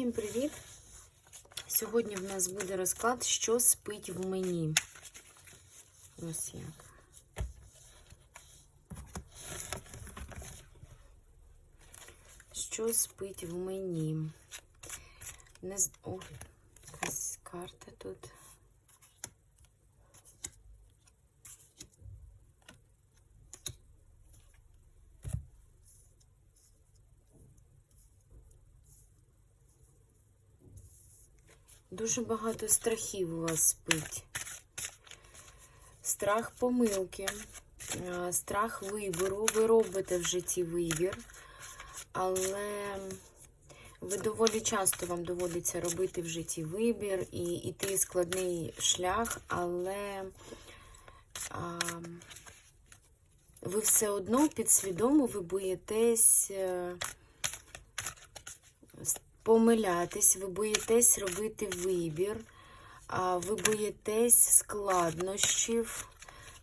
Всім привіт! Сьогодні в нас буде розклад, що спить в мені. Ось як. Що спить в мені? Не з... О, якась карта тут. Дуже багато страхів у вас спить. Страх помилки, е, страх вибору. Ви робите в житті вибір, але ви доволі часто вам доводиться робити в житті вибір і йти складний шлях, але а, ви все одно підсвідомо ви боїтесь. Помилятись, ви боїтесь робити вибір, ви боїтесь складнощів,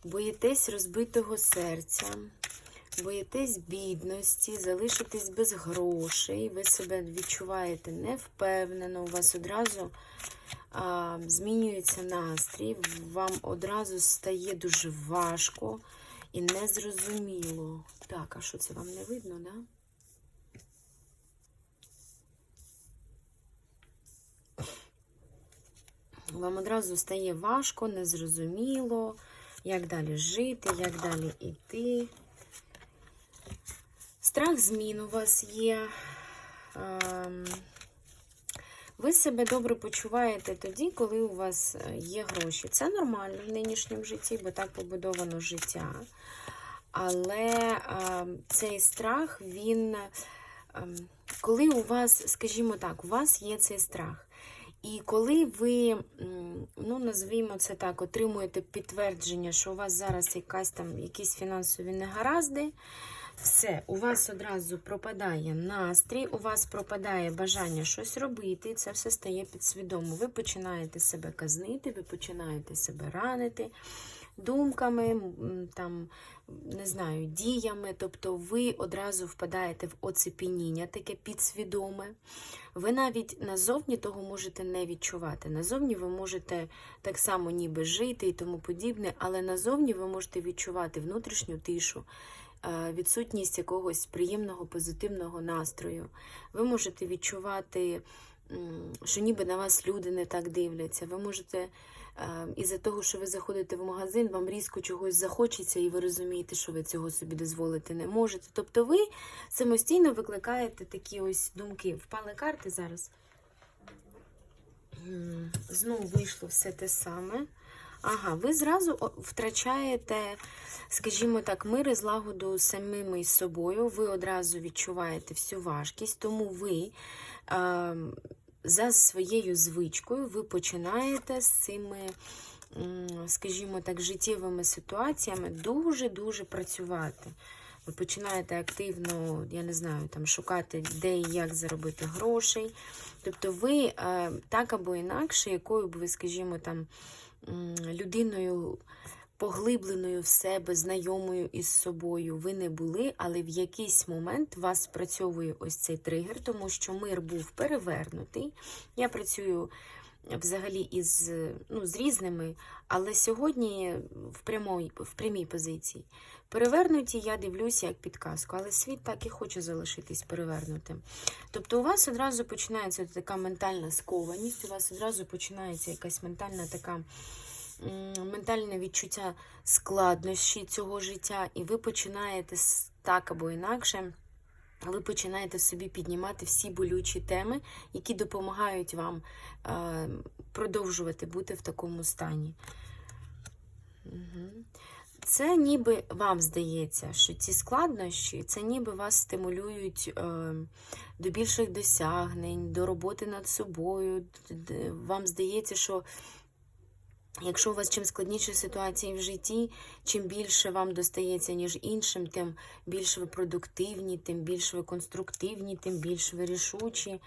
боїтесь розбитого серця, боїтесь бідності, залишитись без грошей, ви себе відчуваєте невпевнено, у вас одразу а, змінюється настрій, вам одразу стає дуже важко і незрозуміло. Так, а що це вам не видно, так? Да? Вам одразу стає важко, незрозуміло, як далі жити, як далі йти. Страх змін у вас є. Ем, ви себе добре почуваєте тоді, коли у вас є гроші. Це нормально в нинішньому житті, бо так побудовано життя. Але ем, цей страх, він, ем, коли у вас, скажімо так, у вас є цей страх. І коли ви, ну, назвімо це так, отримуєте підтвердження, що у вас зараз якась там якісь фінансові негаразди, все, у вас одразу пропадає настрій, у вас пропадає бажання щось робити, це все стає підсвідомо. Ви починаєте себе казнити, ви починаєте себе ранити думками, там, не знаю, діями. Тобто ви одразу впадаєте в оцепініння, таке підсвідоме. Ви навіть назовні того можете не відчувати. Назовні ви можете так само ніби жити і тому подібне, але назовні ви можете відчувати внутрішню тишу. Відсутність якогось приємного позитивного настрою. Ви можете відчувати, що ніби на вас люди не так дивляться. Ви можете із-за того, що ви заходите в магазин, вам різко чогось захочеться, і ви розумієте, що ви цього собі дозволити не можете. Тобто ви самостійно викликаєте такі ось думки. Впали карти зараз. Знову вийшло все те саме. Ага, ви зразу втрачаєте, скажімо так, мир і злагоду самими з собою. Ви одразу відчуваєте всю важкість, тому ви за своєю звичкою ви починаєте з цими, скажімо так, життєвими ситуаціями дуже-дуже працювати. Ви починаєте активно, я не знаю, там шукати, де і як заробити грошей. Тобто ви е, так або інакше, якою б ви, скажімо, там людиною поглибленою в себе, знайомою із собою ви не були, але в якийсь момент вас спрацьовує ось цей тригер, тому що мир був перевернутий. Я працюю взагалі із ну, з різними, але сьогодні в прямій, в прямій позиції. Перевернуті, я дивлюся як підказку, але світ так і хоче залишитись перевернутим. Тобто у вас одразу починається така ментальна скованість, у вас одразу починається якась ментальна така ментальне відчуття складнощі цього життя, і ви починаєте так або інакше. Ви починаєте собі піднімати всі болючі теми, які допомагають вам е, продовжувати бути в такому стані. Це ніби вам здається, що ці складнощі, це ніби вас стимулюють е, до більших досягнень, до роботи над собою. Вам здається, що Якщо у вас чим складніші ситуації в житті, чим більше вам достається, ніж іншим, тим більш ви продуктивні, тим більш ви конструктивні, тим більш ви рішучі.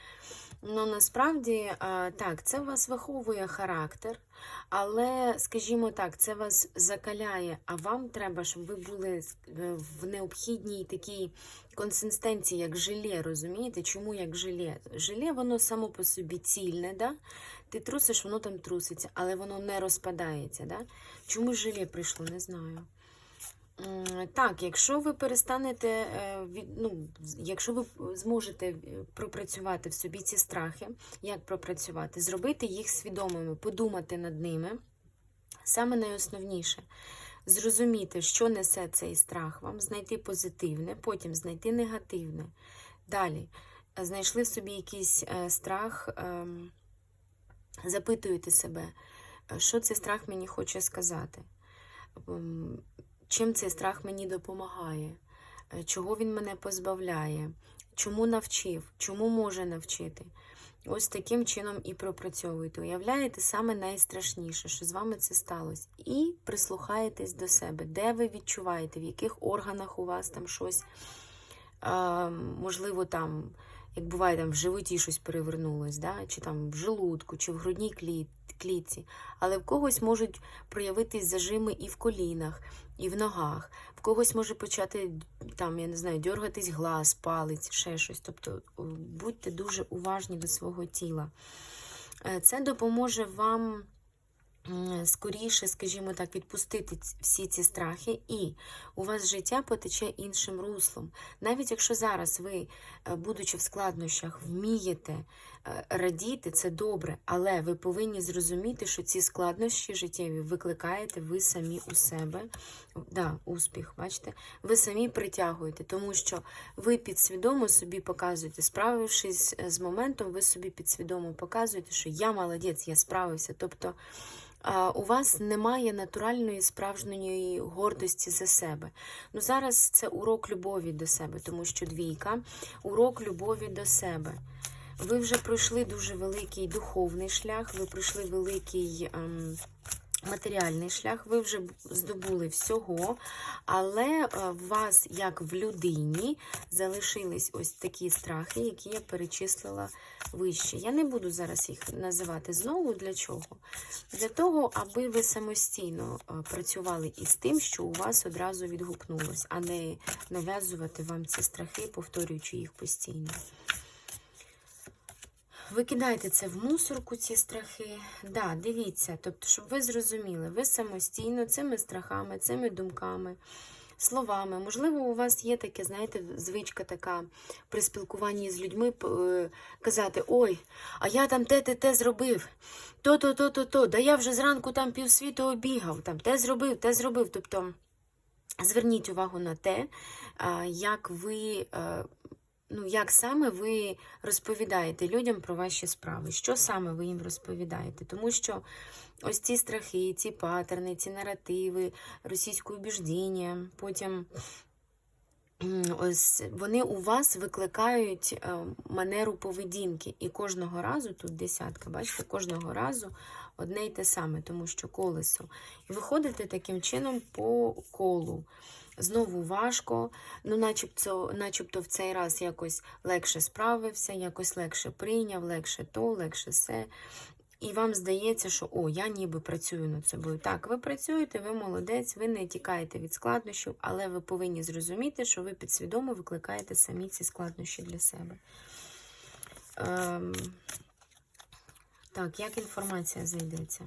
Ну, насправді, так, це вас виховує характер, Але, скажімо так, це вас закаляє, а вам треба, щоб ви були е, в необхідній такій консистенції, як желе, розумієте? Чому як желе? Желе, воно само по собі цільне, да? ти трусиш, воно там труситься, але воно не розпадається. Да? Чому желе прийшло, не знаю. Так, якщо ви перестанете, е, ну, якщо ви зможете е, пропрацювати в собі ці страхи, як пропрацювати, зробити їх свідомими, подумати над ними, саме найосновніше зрозуміти, що несе цей страх вам, знайти позитивне, потім знайти негативне. Далі знайшли в собі якийсь е, страх, ем, запитуєте себе, що цей страх мені хоче сказати. Чим цей страх мені допомагає, Е, чого він мене позбавляє, чому навчив, чому може навчити. Ось таким чином і пропрацьовуєте. Уявляєте саме найстрашніше, що з вами це сталося. І прислухаєтесь до себе, де ви відчуваєте, в яких органах у вас там щось, можливо, там, як буває, там в животі щось перевернулось, да? чи там в желудку, чи в грудній кліт, клітці. Але в когось можуть проявитись зажими і в колінах, і в ногах. В когось може почати там, я не знаю, дьоргатись глаз, палець, ще щось. Тобто будьте дуже уважні до свого тіла. Е, Це допоможе вам скоріше, скажімо так, відпустити всі ці страхи, і у вас життя потече іншим руслом. Навіть якщо зараз ви, е, будучи в складнощах, вмієте е, радіти, це добре, але ви повинні зрозуміти, що ці складнощі життєві викликаєте ви самі у себе. Да, успіх, бачите, ви самі притягуєте, тому що ви підсвідомо собі показуєте, справившись е, з моментом, ви собі підсвідомо показуєте, що я молодець, я справився. Тобто у вас немає натуральної справжньої гордості за себе. Ну зараз це урок любові до себе, тому що двійка урок любові до себе. Ви вже пройшли дуже великий духовний шлях, ви пройшли великий. ем, Матеріальний шлях, ви вже здобули всього, але е, в вас, як в людині, залишились ось такі страхи, які я перечислила вище. Я не буду зараз їх називати знову. Для чого? Для того, аби ви самостійно е, працювали із тим, що у вас одразу відгукнулось, а не нав'язувати вам ці страхи, повторюючи їх постійно. Викидайте це в мусорку, ці страхи. Да, дивіться, тобто, щоб ви зрозуміли, ви самостійно цими страхами, цими думками, словами. Можливо, у вас є таке, знаєте, звичка така при спілкуванні з людьми е, казати: Ой, а я там те, те, те зробив. То, то, то. Да я вже зранку там півсвіту обігав, там те зробив, те зробив. Тобто зверніть увагу на те, як ви. Ну, як саме ви розповідаєте людям про ваші справи? Що саме ви їм розповідаєте? Тому що ось ці страхи, ці патерни, ці наративи, російське убіждіння, потім ось вони у вас викликають е, манеру поведінки. І кожного разу, тут десятка, бачите, кожного разу одне й те саме, тому що колесо. І виходите таким чином по колу. Знову важко, ну, начебто, начебто в цей раз якось легше справився, якось легше прийняв, легше то, легше все. І вам здається, що о, я ніби працюю над собою. Так, ви працюєте, ви молодець, ви не тікаєте від складнощів, але ви повинні зрозуміти, що ви підсвідомо викликаєте самі ці складнощі для себе. Ем... Так, як інформація зайдеться?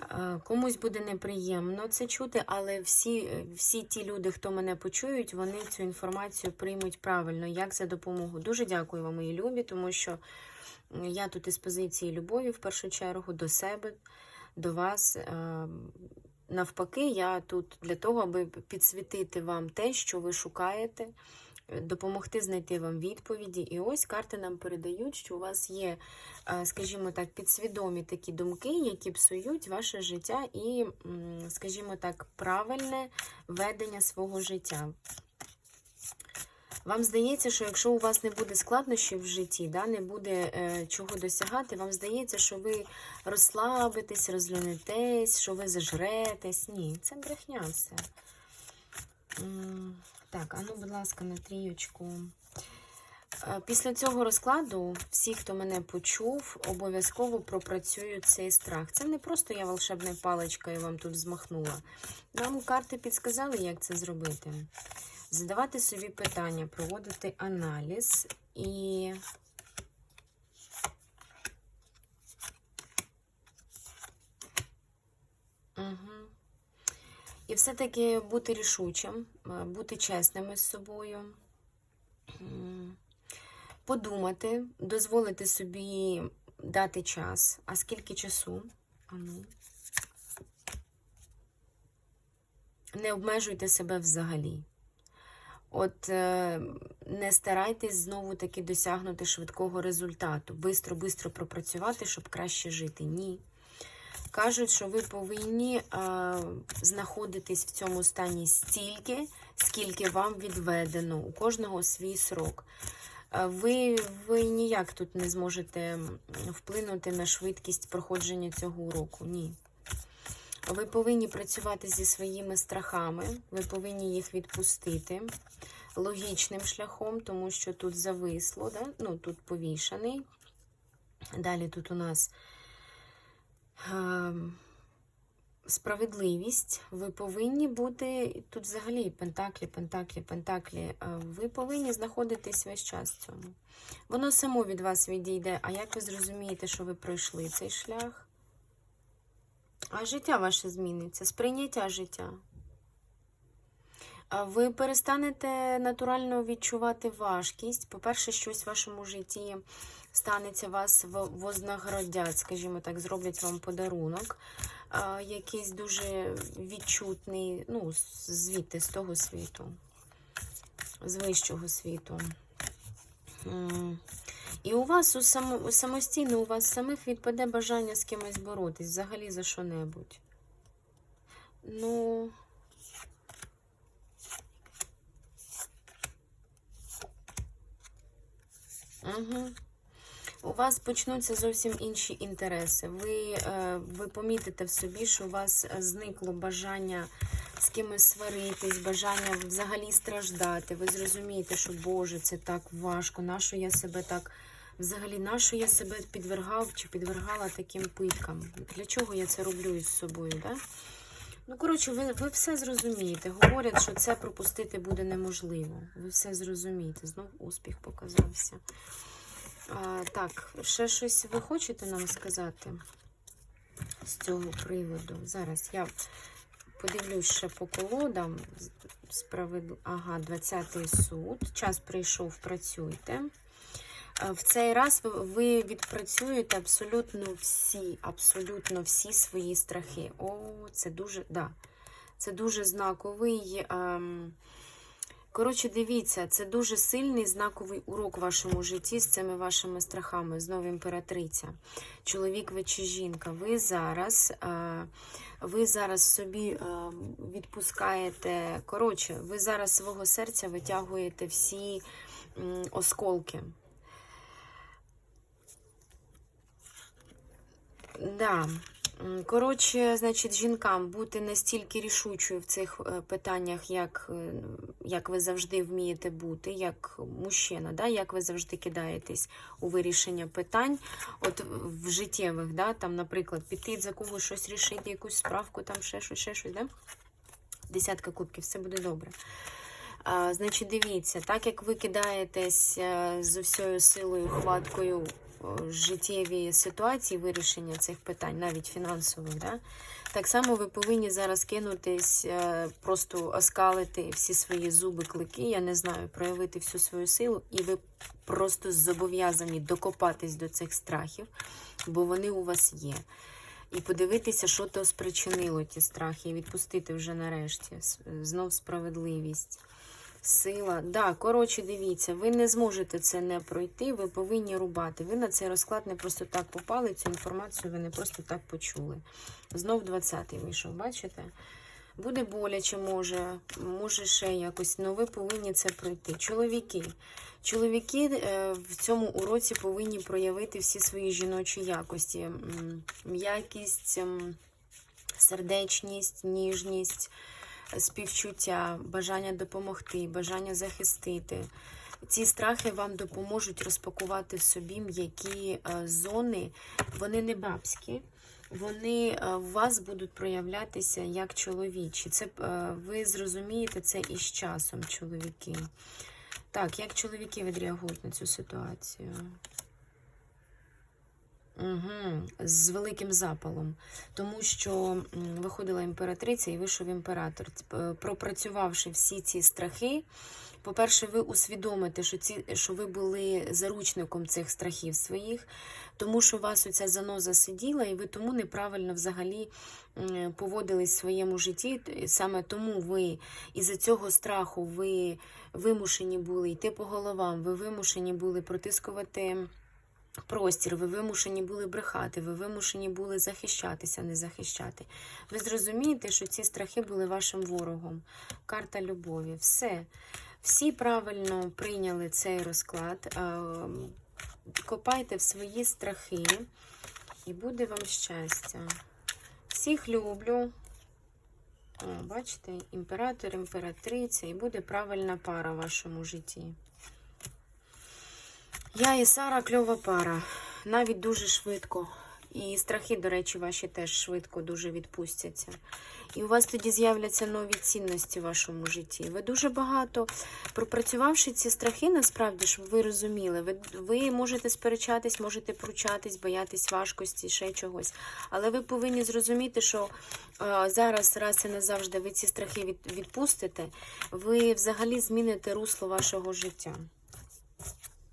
Е, Комусь буде неприємно це чути, але всі, всі ті люди, хто мене почують, вони цю інформацію приймуть правильно, як за допомогу. Дуже дякую вам, мої любі, тому що я тут із позиції любові, в першу чергу, до себе, до вас. Е, Навпаки, я тут для того, аби підсвітити вам те, що ви шукаєте, е, допомогти знайти вам відповіді. І ось карти нам передають, що у вас є, е, скажімо так, підсвідомі такі думки, які псують ваше життя і, скажімо так, правильне ведення свого життя. Вам здається, що якщо у вас не буде складнощів в житті, да, не буде е, чого досягати, вам здається, що ви розслабитесь, розлюнетесь, що ви зажретесь. Ні, це брехня все. Так, а ну, будь ласка, на трієчку. Е, Після цього розкладу всі, хто мене почув, обов'язково пропрацюють цей страх. Це не просто я волшебна паличка і вам тут змахнула. Нам карти підсказали, як це зробити. Задавати собі питання, проводити аналіз і. Угу. І все-таки бути рішучим, е, бути чесними з собою, подумати, дозволити собі дати час. А скільки часу? Не обмежуйте себе взагалі. От е, не старайтесь знову таки досягнути швидкого результату, бистро-бистро пропрацювати, щоб краще жити. Ні. Кажуть, що ви повинні е, знаходитись в цьому стані стільки, скільки вам відведено. У кожного свій срок. Е, ви, ви ніяк тут не зможете вплинути на швидкість проходження цього уроку. Ні. Ви повинні працювати зі своїми страхами, ви повинні їх відпустити логічним шляхом, тому що тут зависло, да? ну тут повішаний. Далі тут у нас справедливість. Ви повинні бути тут взагалі пентаклі, пентаклі, пентаклі. Е, Ви повинні знаходитись весь час в цьому. Воно само від вас відійде. А як ви зрозумієте, що ви пройшли цей шлях? А життя ваше зміниться, сприйняття життя. Ви перестанете натурально відчувати важкість. По-перше, щось в вашому житті станеться, вас в- вознагородять, скажімо так, зроблять вам подарунок, якийсь дуже відчутний, ну, звідти, з того світу, з вищого світу. І у вас у само, самостійно, у вас самих відпаде бажання з кимось боротись, взагалі за що-небудь. Ну. Угу. У вас почнуться зовсім інші інтереси. Ви, е, ви помітите в собі, що у вас зникло бажання з кимось сваритись, бажання взагалі страждати. Ви зрозумієте, що Боже, це так важко. Нащо я себе так взагалі, нащо я себе підвергав чи підвергала таким питкам? Для чого я це роблю із собою? Да? Ну, коротше, ви, ви все зрозумієте. Говорять, що це пропустити буде неможливо. Ви все зрозумієте. Знов успіх показався. А, так, ще щось ви хочете нам сказати з цього приводу? Зараз я подивлюсь ще по колодам. Справед... Ага, 20-й суд. Час прийшов, працюйте. В цей раз ви- відпрацюєте абсолютно всі, абсолютно всі свої страхи. О, це дуже, да, це дуже знаковий. Ем, коротше, дивіться, це дуже сильний знаковий урок в вашому житті з цими вашими страхами. Знову імператриця. Чоловік ви чи жінка. Ви зараз, е, ви зараз собі е, відпускаєте. Коротше, ви зараз свого серця витягуєте всі осколки. Да. Коротше, значить, жінкам бути настільки рішучою в цих е, питаннях, як, е, як ви завжди вмієте бути, як мужчина, да? як ви завжди кидаєтесь у вирішення питань, от в життєвих, да? там, наприклад, піти за когось щось рішити, якусь справку, там ще щось, ще щось, да? Десятка кубків, все буде добре. А, значить, дивіться, так як ви кидаєтесь е, з усією силою, хваткою життєві ситуації вирішення цих питань, навіть фінансових, да? так само ви повинні зараз кинутись, е, просто оскалити всі свої зуби, клики, я не знаю, проявити всю свою силу, і ви просто зобов'язані докопатись до цих страхів, бо вони у вас є. І подивитися, що то спричинило ті страхи, і відпустити вже нарешті. Знов справедливість. Сила. Да, коротше, дивіться, ви не зможете це не пройти, ви повинні рубати. Ви на цей розклад не просто так попали, цю інформацію ви не просто так почули. Знов 20-й вийшов, бачите? Буде боляче, може, може ще якось, але ви повинні це пройти. Чоловіки. Чоловіки е, в цьому уроці повинні проявити всі свої жіночі якості. М'якість, сердечність, ніжність, співчуття, бажання допомогти, бажання захистити. ці страхи вам допоможуть розпакувати в собі м'які е, зони. Вони не бабські. Вони е, в вас будуть проявлятися як чоловічі. Це е, ви зрозумієте це із часом, чоловіки. Так, як чоловіки відреагують на цю ситуацію? Угу, з великим запалом. Тому що виходила імператриця і вийшов імператор. Пропрацювавши всі ці страхи, по-перше, ви усвідомите, що, ці, що ви були заручником цих страхів своїх, тому що у вас оця заноза сиділа, і ви тому неправильно взагалі поводились в своєму житті. Саме тому ви із-за цього страху ви вимушені були йти по головам, ви вимушені були протискувати простір, ви вимушені були брехати, ви вимушені були захищатися, не захищати. Ви зрозумієте, що ці страхи були вашим ворогом. Карта любові. Все. Всі правильно прийняли цей розклад. Ем, Копайте в свої страхи, і буде вам щастя. Всіх люблю. О, бачите, імператор, імператриця, і буде правильна пара в вашому житті. Я і Сара кльова пара. Навіть дуже швидко. І страхи, до речі, ваші теж швидко дуже відпустяться. І у вас тоді з'являться нові цінності в вашому житті. Ви дуже багато, пропрацювавши ці страхи, насправді, щоб ви розуміли, ви, ви можете сперечатись, можете пручатись, боятись важкості, ще чогось. Але ви повинні зрозуміти, що е, зараз, раз і назавжди, ви ці страхи від, відпустите, ви взагалі зміните русло вашого життя.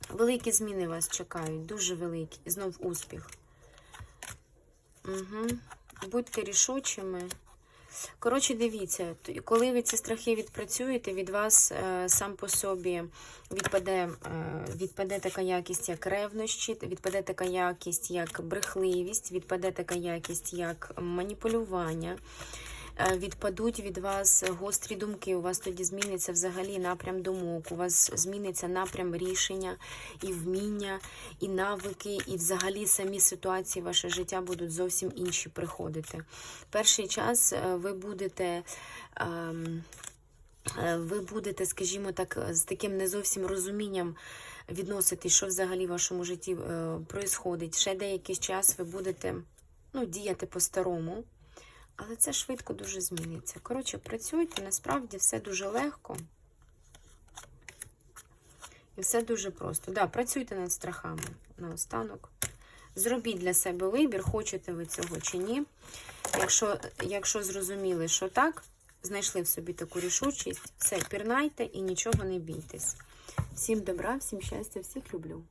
Великі зміни вас чекають, дуже великі. Знов успіх. Угу. Будьте рішучими. Коротше, дивіться, коли ви ці страхи відпрацюєте, від вас е, сам по собі відпаде, е, відпаде така якість, як ревнощі, відпаде така якість, як брехливість, відпаде така якість, як маніпулювання. Е, Відпадуть від вас гострі думки, у вас тоді зміниться взагалі напрям думок, у вас зміниться напрям рішення і вміння, і навики, і взагалі самі ситуації ваше життя будуть зовсім інші приходити. Перший час е, ви будете. ем, е, Ви будете, скажімо так, з таким не зовсім розумінням відноситись, що взагалі в вашому житті е. Ще деякий час ви будете ну, діяти по-старому. Але це швидко дуже зміниться. Коротше, працюйте, насправді все дуже легко. І все дуже просто. Да, працюйте над страхами наостанок. Зробіть для себе вибір, хочете ви цього чи ні. Якщо, якщо зрозуміли, що так, знайшли в собі таку рішучість, все, пірнайте і нічого не бійтесь. Всім добра, всім щастя, всіх люблю.